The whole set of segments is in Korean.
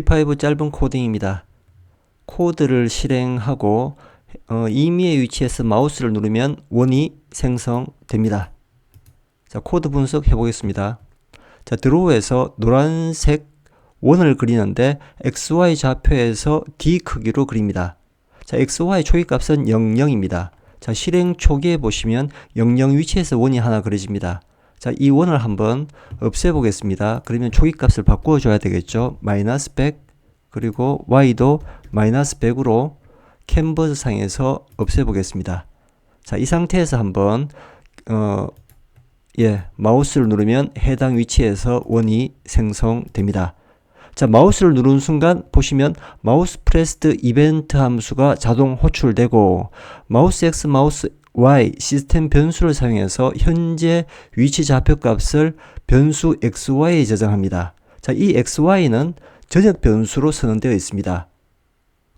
P5 짧은 코딩입니다. 코드를 실행하고 어, 임의의 위치에서 마우스를 누르면 원이 생성됩니다. 자, 코드 분석해 보겠습니다. 자, 드로우에서 노란색 원을 그리는데 XY 좌표에서 D 크기로 그립니다. 자, XY 초기 값은 00입니다. 자, 실행 초기에 보시면 00 위치에서 원이 하나 그려집니다. 자, 이 원을 한번 없애보겠습니다. 그러면 초기 값을 바꾸어줘야 되겠죠. 마이너스 100 그리고 Y도 마이너스 100으로 캔버스 상에서 없애보겠습니다. 자, 이 상태에서 한번 어, 예, 마우스를 누르면 해당 위치에서 원이 생성됩니다. 자, 마우스를 누르는 순간 보시면 마우스 프레스드 이벤트 함수가 자동 호출되고 마우스 X, 마우스 Y 시스템 변수를 사용해서 현재 위치 좌표 값을 변수 XY에 저장합니다. 자, 이 XY는 전역 변수로 선언되어 있습니다.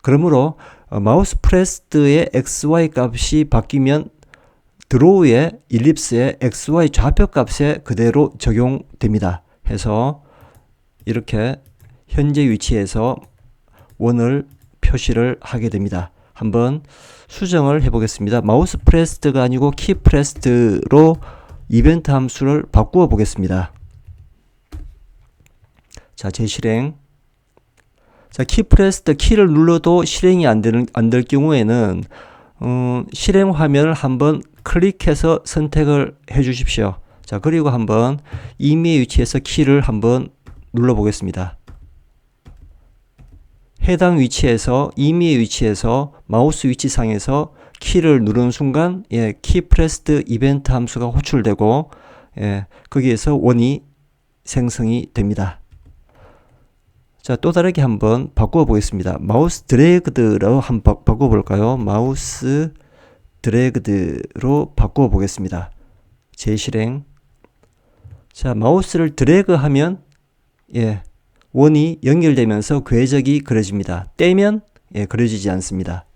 그러므로 어, 마우스 프레스드의 XY 값이 바뀌면 드로우의 일립스의 XY 좌표 값에 그대로 적용됩니다. 해서 이렇게 현재 위치에서 원을 표시를 하게 됩니다. 한번 수정을 해 보겠습니다. 마우스 프레스드가 아니고 키 프레스드로 이벤트 함수를 바꾸어 보겠습니다. 자, 재실행. 자, 키 프레스드 키를 눌러도 실행이 안 되는 안 될 경우에는 음, 실행 화면을 한번 클릭해서 선택을 해 주십시오. 자, 그리고 한번 임의의 위치에서 키를 한번 눌러 보겠습니다. 해당 위치에서 임의의 위치에서 마우스 위치상에서 키를 누르는 순간 예, 키 프레스드 이벤트 함수가 호출되고 예, 거기에서 원이 생성이 됩니다. 자, 또 다르게 한번 바꾸어 보겠습니다. 마우스 드래그드로 한번 바꿔 볼까요? 마우스 드래그드로 바꾸어 보겠습니다. 재실행. 자, 마우스를 드래그 하면 예, 원이 연결되면서 궤적이 그려집니다. 떼면 예, 그려지지 않습니다.